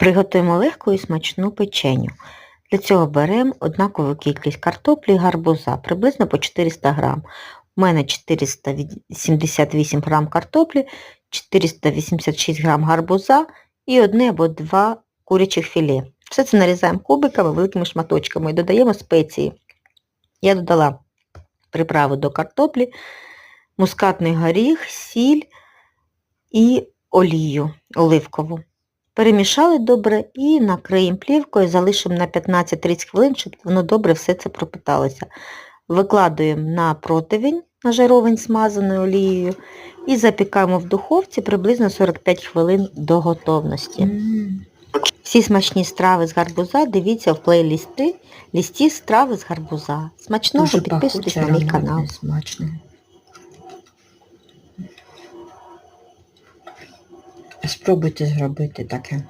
Приготуємо легку і смачну печеню. Для цього беремо однакову кількість картоплі і гарбуза, приблизно по 400 грам. У мене 478 грам картоплі, 486 грам гарбуза і одне або два курячих філе. Все це нарізаємо кубиками, великими шматочками і додаємо спеції. Я додала приправу до картоплі, мускатний горіх, сіль і олію оливкову. Перемішали добре і накриємо плівкою, залишимо на 15-30 хвилин, щоб воно добре все це пропиталося. Викладуємо на противень, на жаровень смазаною олією і запікаємо в духовці приблизно 45 хвилин до готовності. Всі смачні страви з гарбуза дивіться в плейлісти лісті страви з гарбуза. Смачного підписуйтесь на мій канал. Смачно. Спробуйте зробити таке.